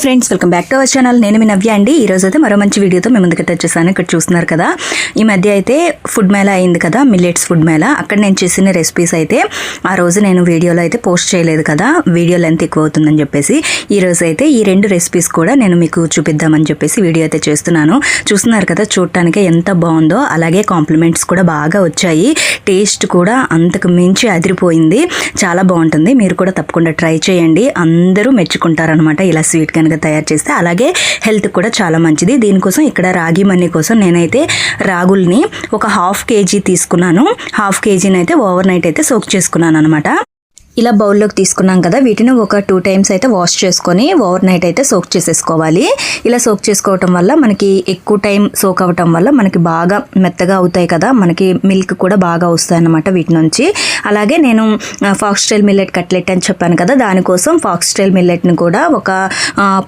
Friends welcome back to our channel నేను మీ నవ్య అండి. ఈ రోజు అయితే మరో మంచి వీడియోతో మేము ముందుకైతే వచ్చేసాను. ఇక్కడ చూస్తున్నారు కదా ఈ మధ్య అయితే ఫుడ్ మేళా అయింది కదా మిల్లెట్స్ ఫుడ్ మేళా అక్కడ నేను చేసిన రెసిపీస్ అయితే ఆ రోజు నేను వీడియోలో అయితే పోస్ట్ చేయలేదు కదా వీడియో లెంత్ ఎక్కువ అవుతుందని చెప్పేసి. ఈ రోజు అయితే ఈ రెండు రెసిపీస్ కూడా నేను మీకు చూపిద్దామని చెప్పేసి వీడియో అయితే చేస్తున్నాను. చూస్తున్నారు కదా చూడటానికి ఎంత బాగుందో అలాగే కాంప్లిమెంట్స్ కూడా బాగా వచ్చాయి. టేస్ట్ కూడా అంతకు మించి అదిరిపోయింది. చాలా బాగుంటుంది. మీరు కూడా తప్పకుండా ట్రై చేయండి. అందరూ మెచ్చుకుంటారనమాట ఇలా స్వీట్ కనుక. తయారు చేస్తే అలాగే హెల్త్ కూడా చాలా మంచిది. దీనికోసం ఇక్కడ రాగి మన్ని కోసం నేనైతే రాగుల్ని ఒక హాఫ్ కేజీ తీసుకున్నాను. హాఫ్ కేజీని అయితే ఓవర్ నైట్ అయితే సోక్ చేసుకున్నాను అనమాట ఇలా బౌల్లోకి తీసుకున్నాం కదా వీటిని ఒక టూ టైమ్స్ అయితే వాష్ చేసుకొని ఓవర్ నైట్ అయితే సోక్ చేసేసుకోవాలి. ఇలా సోక్ చేసుకోవటం వల్ల మనకి ఎక్కువ టైం సోక్ అవ్వటం వల్ల మనకి బాగా మెత్తగా అవుతాయి కదా మనకి మిల్క్ కూడా బాగా వస్తాయి అన్నమాట వీటి నుంచి. అలాగే నేను ఫాక్స్టైల్ మిల్లెట్ కట్లెట్ అని చెప్పాను కదా దానికోసం ఫాక్స్టైల్ మిల్లెట్ని కూడా ఒక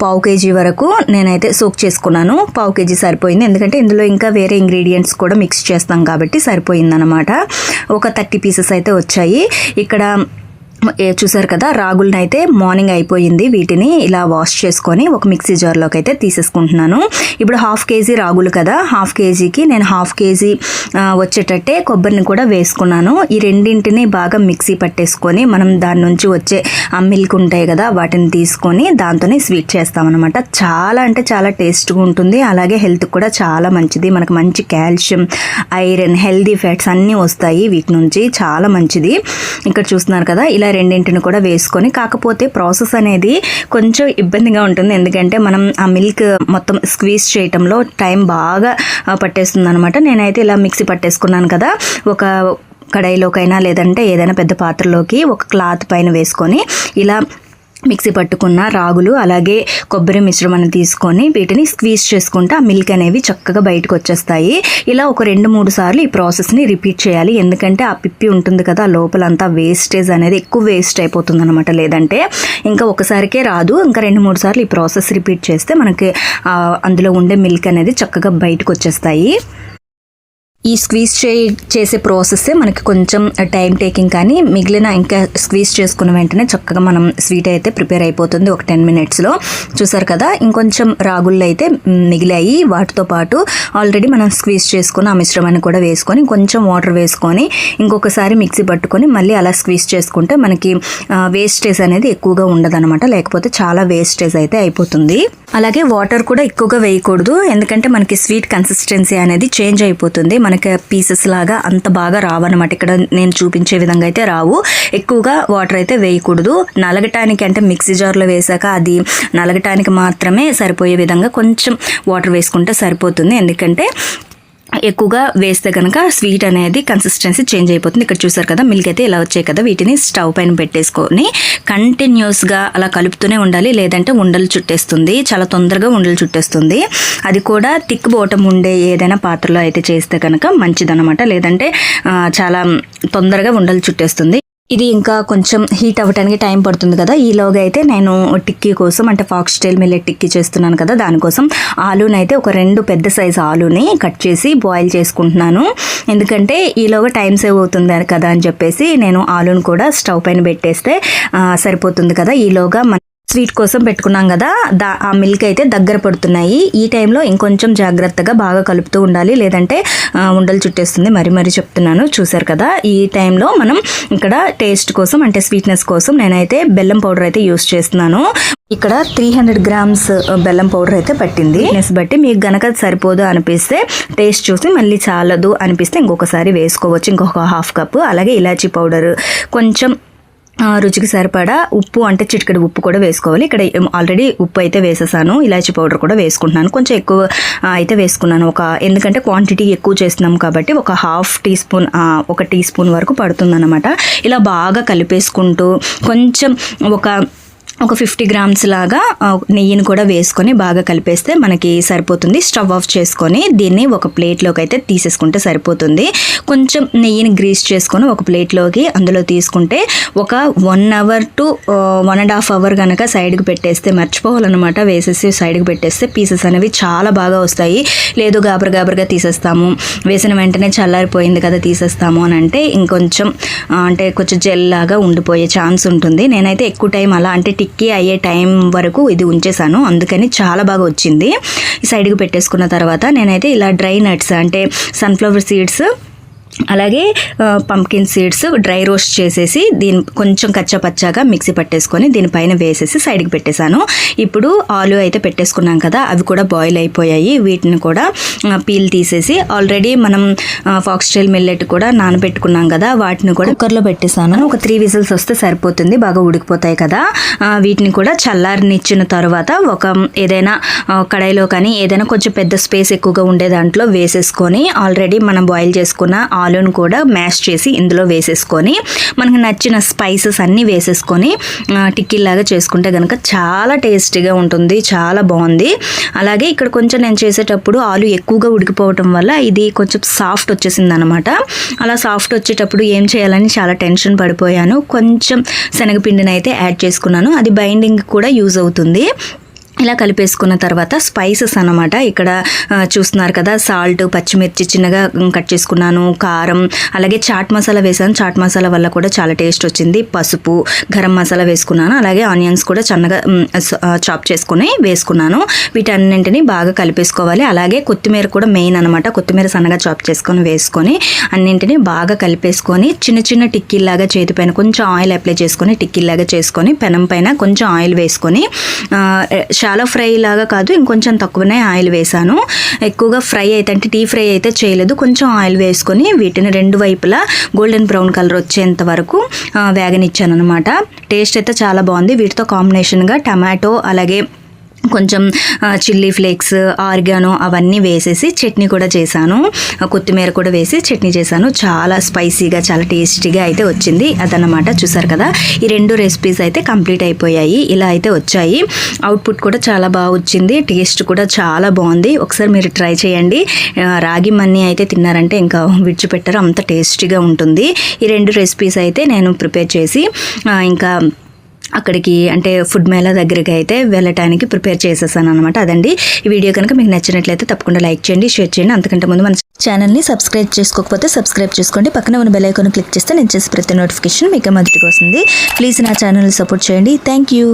పావు కేజీ వరకు నేనైతే సోక్ చేసుకున్నాను. పావు కేజీ సరిపోయింది. ఎందుకంటే ఇందులో ఇంకా వేరే ఇంగ్రీడియంట్స్ కూడా మిక్స్ చేస్తాం కాబట్టి సరిపోయిందనమాట ఒక థర్టీ పీసెస్ అయితే వచ్చాయి. ఇక్కడ చూసారు కదా రాగులను అయితే మార్నింగ్ అయిపోయింది. వీటిని ఇలా వాష్ చేసుకొని ఒక మిక్సీ జార్లోకి అయితే తీసేసుకుంటున్నాను. ఇప్పుడు హాఫ్ కేజీ రాగులు కదా హాఫ్ కేజీకి నేను హాఫ్ కేజీ వచ్చేటట్టే కొబ్బరిని కూడా వేసుకున్నాను. ఈ రెండింటిని బాగా మిక్సీ పట్టేసుకొని మనం దాని నుంచి వచ్చే ఆ మిల్క్ ఉంటాయి కదా వాటిని తీసుకొని దాంతోనే స్వీట్ చేస్తామన్నమాట. చాలా అంటే చాలా టేస్ట్గా ఉంటుంది. అలాగే హెల్త్ కూడా చాలా మంచిది. మనకు మంచి కాల్షియం ఐరన్ హెల్దీ ఫ్యాట్స్ అన్నీ వస్తాయి వీటి నుంచి. చాలా మంచిది. ఇక్కడ చూస్తున్నారు కదా ఇలా రెండింటిని కూడా వేసుకొని కాకపోతే ప్రాసెస్ అనేది కొంచెం ఇబ్బందిగా ఉంటుంది. ఎందుకంటే మనం ఆ మిల్క్ మొత్తం స్క్వీజ్ చేయటంలో టైం బాగా పట్టేస్తుంది అనమాట నేనైతే ఇలా మిక్సీ పట్టేసుకున్నాను కదా. ఒక కడాయిలోకైనా లేదంటే ఏదైనా పెద్ద పాత్రలోకి ఒక క్లాత్ పైన వేసుకొని ఇలా మిక్సీ పట్టుకున్న రాగులు అలాగే కొబ్బరి మిశ్రమాన్ని తీసుకొని వీటిని స్క్వీజ్ చేసుకుంటే ఆ మిల్క్ అనేవి చక్కగా బయటకు వచ్చేస్తాయి. ఇలా ఒక రెండు మూడు సార్లు ఈ ప్రాసెస్ని రిపీట్ చేయాలి. ఎందుకంటే ఆ పిప్పి ఉంటుంది కదా లోపలంతా వేస్టేజ్ అనేది ఎక్కువ వేస్ట్ అయిపోతుంది అనమాట లేదంటే ఇంకా ఒకసారికే రాదు. ఇంకా రెండు మూడు సార్లు ఈ ప్రాసెస్ రిపీట్ చేస్తే మనకి అందులో ఉండే మిల్క్ అనేది చక్కగా బయటకు వచ్చేస్తాయి. ఈ స్క్వీజ్ చే చేసే ప్రాసెస్సే మనకి కొంచెం టైం టేకింగ్ కానీ మిగిలిన ఇంకా స్క్వీజ్ చేసుకున్న వెంటనే చక్కగా మనం స్వీట్ అయితే ప్రిపేర్ అయిపోతుంది ఒక టెన్ మినిట్స్లో. చూసారు కదా? ఇంకొంచెం రాగుళ్ళు అయితే మిగిలాయి. వాటితో పాటు ఆల్రెడీ మనం స్క్వీజ్ చేసుకున్న ఆ మిశ్రమాన్ని కూడా వేసుకొని కొంచెం వాటర్ వేసుకొని ఇంకొకసారి మిక్సీ పట్టుకొని మళ్ళీ అలా స్క్వీజ్ చేసుకుంటే మనకి వేస్టేజ్ అనేది ఎక్కువగా ఉండదన్నమాట. లేకపోతే చాలా వేస్టేజ్ అయితే అయిపోతుంది. అలాగే వాటర్ కూడా ఎక్కువగా వేయకూడదు. ఎందుకంటే మనకి స్వీట్ కన్సిస్టెన్సీ అనేది చేంజ్ అయిపోతుంది. మనకి పీసెస్ లాగా అంత బాగా రావన్నమాట. ఇక్కడ నేను చూపించే విధంగా అయితే రావు. ఎక్కువగా వాటర్ అయితే వేయకూడదు. నలగటానికి అంటే మిక్సీ జార్లో వేసాక అది నలగటానికి మాత్రమే సరిపోయే విధంగా కొంచెం వాటర్ వేసుకుంటే సరిపోతుంది. ఎందుకంటే ఎక్కువగా వేస్తే కనుక స్వీట్ అనేది కన్సిస్టెన్సీ చేంజ్ అయిపోతుంది. ఇక్కడ చూసారు కదా మిల్క్ అయితే ఇలా వచ్చాయి కదా వీటిని స్టవ్ పైన పెట్టేసుకొని కంటిన్యూస్గా అలా కలుపుతూనే ఉండాలి. లేదంటే ఉండలు చుట్టేస్తుంది చాలా తొందరగా ఉండలు చుట్టేస్తుంది. అది కూడా థిక్ బోటం ఉండే ఏదైనా పాత్రలో అయితే చేస్తే కనుక మంచిదన్నమాట. లేదంటే చాలా తొందరగా ఉండలు చుట్టేస్తుంది. ఇది ఇంకా కొంచెం హీట్ అవ్వడానికి టైం పడుతుంది కదా. ఈలోగా అయితే నేను టిక్కీ కోసం అంటే ఫాక్స్ స్టైల్ మిల్లెట్ టిక్కీ చేస్తున్నాను కదా. దానికోసం ఆలూని అయితే ఒక రెండు పెద్ద సైజ్ ఆలూని కట్ చేసి బాయిల్ చేసుకుంటున్నాను. ఎందుకంటే ఈలోగా టైం సేవ్ అవుతుంది కదా అని చెప్పేసి నేను ఆలూని కూడా స్టవ్ పైన పెట్టేస్తే సరిపోతుంది కదా. ఈలోగా మన స్వీట్ కోసం పెట్టుకున్నాం కదా దా ఆ మిల్క్ అయితే దగ్గర పడుతున్నాయి. ఈ టైంలో ఇంకొంచెం జాగ్రత్తగా బాగా కలుపుతూ ఉండాలి. లేదంటే ఉండలు చుట్టేస్తుంది. మరి మరి చెప్తున్నాను. చూసారు కదా? ఈ టైంలో మనం ఇక్కడ టేస్ట్ కోసం అంటే స్వీట్నెస్ కోసం నేనైతే బెల్లం పౌడర్ అయితే యూస్ చేస్తున్నాను. ఇక్కడ త్రీ హండ్రెడ్ గ్రామ్స్ బెల్లం పౌడర్ అయితే పట్టింది. నెస్ బట్టి మీకు గనక సరిపోదు అనిపిస్తే టేస్ట్ చూసి మళ్ళీ చాలదు అనిపిస్తే ఇంకొకసారి వేసుకోవచ్చు. ఇంకొక హాఫ్ కప్ అలాగే ఇలాచీ పౌడర్. కొంచెం రుచికి సరిపడా ఉప్పు అంటే చిటికెడు ఉప్పు కూడా వేసుకోవాలి. ఇక్కడ ఆల్రెడీ ఉప్పు అయితే వేసేసాను. ఇలాచీ పౌడర్ కూడా వేసుకుంటున్నాను. కొంచెం ఎక్కువ అయితే వేసుకున్నాను. ఒక ఎందుకంటే క్వాంటిటీ ఎక్కువ చేస్తున్నాం కాబట్టి ఒక హాఫ్ టీ స్పూన్ ఒక టీ స్పూన్ వరకు పడుతుందన్నమాట. ఇలా బాగా కలిపేసుకుంటూ కొంచెం ఒక ఒక ఫిఫ్టీ గ్రామ్స్ లాగా నెయ్యిని కూడా వేసుకొని బాగా కలిపేస్తే మనకి సరిపోతుంది. స్టవ్ ఆఫ్ చేసుకొని దీన్ని ఒక ప్లేట్లోకి అయితే తీసేసుకుంటే సరిపోతుంది. కొంచెం నెయ్యిని గ్రీస్ చేసుకొని ఒక ప్లేట్లోకి అందులో తీసుకుంటే ఒక one hour to one and half hour కనుక సైడ్కి పెట్టేస్తే మర్చిపోవాలన్నమాట. వేసేసి సైడ్కి పెట్టేస్తే పీసెస్ అనేవి చాలా బాగా వస్తాయి. లేదు గాబర గాబరగా తీసేస్తాము. వేసిన వెంటనే చల్లారిపోయింది కదా తీసేస్తాము అని అంటే ఇంకొంచెం అంటే కొంచెం జెల్ లాగా ఉండిపోయే ఛాన్స్ ఉంటుంది. నేనైతే ఎక్కువ టైం అలా అంటే టిక్కీ అయ్యే టైం వరకు ఇది ఉంచేసాను అందుకని చాలా బాగా వచ్చింది. సైడ్కి పెట్టేసుకున్న తర్వాత నేనైతే ఇలా డ్రై నట్స్ అంటే సన్ఫ్లవర్ సీడ్స్ అలాగే పంకిన్ సీడ్స్ డ్రై రోస్ట్ చేసేసి దీని కొంచెం కచ్చా పచ్చాగా మిక్సీ పట్టేసుకొని దీనిపైన వేసేసి సైడ్కి పెట్టేశాను. ఇప్పుడు ఆలు అయితే పెట్టేసుకున్నాం కదా అవి కూడా బాయిల్ అయిపోయాయి. వీటిని కూడా పీల్ తీసేసి ఆల్రెడీ మనం ఫాక్స్టైల్ మిల్లెట్ కూడా నానబెట్టుకున్నాం కదా వాటిని కూడా కుక్కర్లో పెట్టేశాను. ఒక త్రీ విజిల్స్ వస్తే సరిపోతుంది బాగా ఉడికిపోతాయి కదా. వీటిని కూడా చల్లారనిచ్చిన తర్వాత ఒక ఏదైనా కడాయిలో కానీ ఏదైనా కొంచెం పెద్ద స్పేస్ ఎక్కువగా ఉండే దాంట్లో వేసేసుకొని ఆల్రెడీ మనం బాయిల్ చేసుకున్న ఆలును కూడా మ్యాష్ చేసి ఇందులో వేసేసుకొని మనకు నచ్చిన స్పైసెస్ అన్నీ వేసేసుకొని టిక్కీలాగా చేసుకుంటే కనుక చాలా టేస్టీగా ఉంటుంది చాలా బాగుంది. అలాగే ఇక్కడ కొంచెం నేను చేసేటప్పుడు ఆలు ఎక్కువగా ఉడికిపోవటం వల్ల ఇది కొంచెం సాఫ్ట్ వచ్చేసింది అనమాట అలా సాఫ్ట్ వచ్చేటప్పుడు ఏం చేయాలని చాలా టెన్షన్ పడిపోయాను. కొంచెం శనగపిండిని అయితే యాడ్ చేసుకున్నాను. అది బైండింగ్ కూడా యూజ్ అవుతుంది. ఇలా కలిపేసుకున్న తర్వాత స్పైసెస్ అన్నమాట. ఇక్కడ చూస్తున్నారు కదా సాల్ట్ పచ్చిమిర్చి చిన్నగా కట్ చేసుకున్నాను. కారం అలాగే చాట్ మసాలా వేసాను. చాట్ మసాలా వల్ల కూడా చాలా టేస్ట్ వచ్చింది. పసుపు గరం మసాలా వేసుకున్నాను. అలాగే ఆనియన్స్ కూడా చిన్నగా చాప్ చేసుకుని వేసుకున్నాను. వీటన్నింటిని బాగా కలిపేసుకోవాలి. అలాగే కొత్తిమీర కూడా మెయిన్ అనమాట కొత్తిమీర సన్నగా చాప్ చేసుకొని వేసుకొని అన్నింటిని బాగా కలిపేసుకొని చిన్న చిన్న టిక్కీల్లాగా చేతిపైన కొంచెం ఆయిల్ అప్లై చేసుకొని టిక్కీల్లాగా చేసుకొని పెనం పైన కొంచెం ఆయిల్ వేసుకొని చాలా ఫ్రై లాగా కాదు ఇంకొంచెం తక్కువనే ఆయిల్ వేసాను ఎక్కువగా ఫ్రై అయితే అంటే టీ ఫ్రై అయితే చేయలేదు. కొంచెం ఆయిల్ వేసుకొని వీటిని రెండు వైపులా గోల్డెన్ బ్రౌన్ కలర్ వచ్చేంత వరకు వేగనిచ్చాను అనమాట టేస్ట్ అయితే చాలా బాగుంది. వీటితో కాంబినేషన్గా టమాటో అలాగే కొంచెం చిల్లీ ఫ్లేక్స్ ఆర్గానో అవన్నీ వేసేసి చట్నీ కూడా చేశాను. కొత్తిమీర కూడా వేసి చట్నీ చేశాను. చాలా స్పైసీగా చాలా టేస్టీగా అయితే వచ్చింది. అదనమాట చూసారు కదా? ఈ రెండు రెసిపీస్ అయితే కంప్లీట్ అయిపోయాయి. ఇలా అయితే వచ్చాయి. అవుట్పుట్ కూడా చాలా బాగా వచ్చింది. టేస్ట్ కూడా చాలా బాగుంది. ఒకసారి మీరు ట్రై చేయండి. రాగి మన్నీ అయితే తిన్నారంటే ఇంకా విడిచిపెట్టరు. అంత టేస్టీగా ఉంటుంది. ఈ రెండు రెసిపీస్ అయితే నేను ప్రిపేర్ చేసి ఇంకా అక్కడికి అంటే ఫుడ్ మేళా దగ్గరికి అయితే వెళ్ళటానికి ప్రిపేర్ చేసేసాను అనమాట అదండి. ఈ వీడియో కనుక మీకు నచ్చినట్లయితే తప్పకుండా లైక్ చేయండి షేర్ చేయండి. అంతకంటే ముందు మన ఛానల్ని సబ్స్క్రైబ్ చేసుకోకపోతే సబ్స్క్రైబ్ చేసుకోండి. పక్కన ఉన్న బెల్ ఐకాన్ క్లిక్ చేస్తే నేను చేసే ప్రతి నోటిఫికేషన్ మీకు మొదటికి వస్తుంది. ప్లీజ్ నా ఛానల్ని సపోర్ట్ చేయండి. Thank you